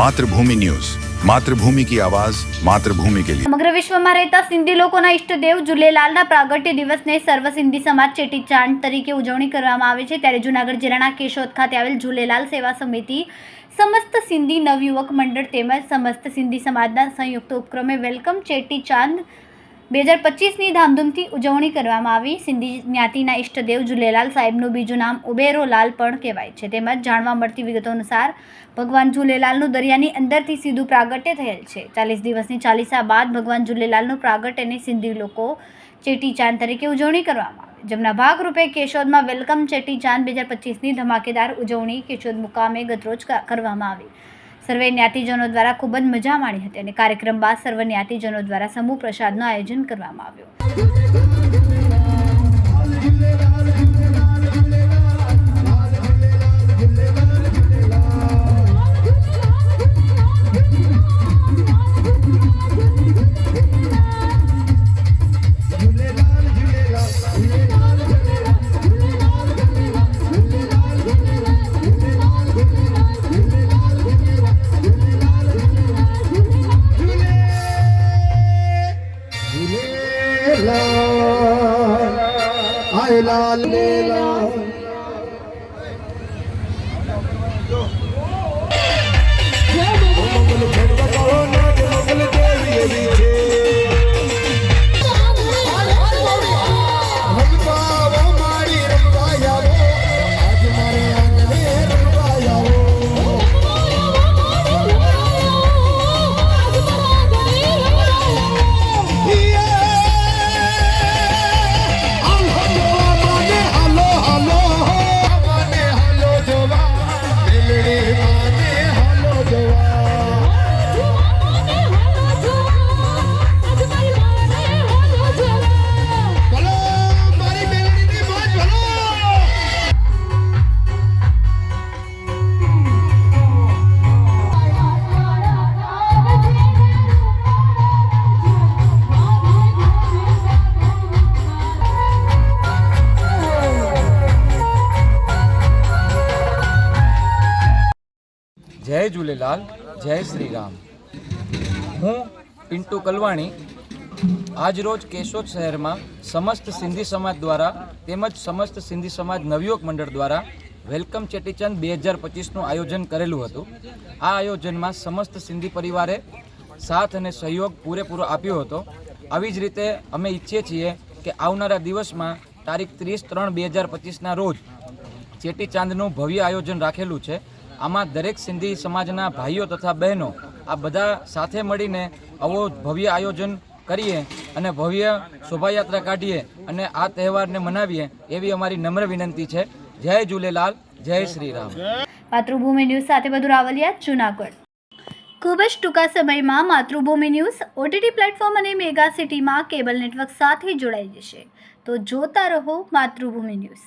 Mathrubhumi news. Mathrubhumi કી આવાજ, માતૃભૂમિ કે લિયે સમગ્ર વિશ્વમાં રહેતા સિંધી લોકોના ઇષ્ટ દેવ જુલેલાલના પ્રાગટ્ય દિવસને સર્વ સિંધી સમાજ ચેટી ચાંદ તરીકે ઉજવણી કરવામાં આવે છે. ત્યારે જૂનાગઢ જિલ્લાના કેશોદ ખાતે આવેલ જુલેલાલ સેવા સમિતિ, સમસ્ત સિંધી નવયુવક મંડળ તેમજ સમસ્ત સિંધી સમાજના સંયુક્ત ઉપક્રમે વેલકમ ચેટી ચાંદ બે હજાર પચીસની ધામધૂમથી ઉજવણી કરવામાં આવી. સિંધી જ્ઞાતિના ઈષ્ટદેવ ઝૂલેલાલ સાહેબનું બીજું નામ ઉબેરો લાલ પણ કહેવાય છે. તેમજ જાણવા મળતી વિગતો અનુસાર, ભગવાન ઝૂલેલાલનું દરિયાની અંદરથી સીધું પ્રાગટ્ય થયેલ છે. ચાલીસ દિવસની ચાલીસા બાદ ભગવાન ઝૂલેલાલનું પ્રાગટ્યની સિંધી લોકો ચેટીચાંદ તરીકે ઉજવણી કરવામાં આવે. જેમના ભાગરૂપે કેશોદમાં વેલકમ ચેટીચાંદ બે હજાર પચીસની ધમાકેદાર ઉજવણી કેશોદ મુકામે ગતરોજ કરવામાં આવી. સર્વે જ્ઞાતિજનો દ્વારા ખૂબ જ મજા માણી હતી અને કાર્યક્રમ બાદ સર્વ જ્ઞાતિજનો દ્વારા સમૂહ પ્રસાદનું આયોજન કરવામાં આવ્યું. આય લાલ Senhor. જય ઝૂલેલાલ, જય શ્રી રામ હું પિન્ટુ કલવાણી આજરોજ કેશોદ શહેરમાં સમસ્ત સિંધી સમાજ દ્વારા તેમજ સમસ્ત સિંધી સમાજ નવયુવક મંડળ દ્વારા વેલકમ ચેટીચંદ બે હજાર પચીસનું આયોજન કરેલું હતું. આ આયોજનમાં સમસ્ત સિંધી પરિવારે સાથ અને સહયોગ પૂરેપૂરો આપ્યો હતો. આવી જ રીતે અમે ઈચ્છીએ છીએ કે આવનારા દિવસમાં તારીખ ત્રીસ ત્રણ બે હજાર પચીસના રોજ ચેટીચાંદનું ભવ્ય આયોજન રાખેલું છે. આમાં દરેક સિંધી સમાજના ભાઈઓ તથા બહેનો આ બધા સાથે મળીને આવો ભવ્ય આયોજન કરીએ અને ભવ્ય શોભાયાત્રા કાઢીએ અને આ તહેવારને મનાવીએ એવી અમારી નમ્ર વિનંતી છે. જય ઝૂલેલાલ, જય શ્રી રામ માતૃભૂમિ ન્યૂઝ સાથે બધું રાવલિયા જુનાગઢ. ખૂબ જ ટૂંકા સમયમાં માતૃભૂમિ ન્યૂઝ ઓટીટી પ્લેટફોર્મ અને મેગા સિટીમાં કેબલ નેટવર્ક સાથે જોડાઈ જશે. તો જોતા રહો માતૃભૂમિ ન્યૂઝ.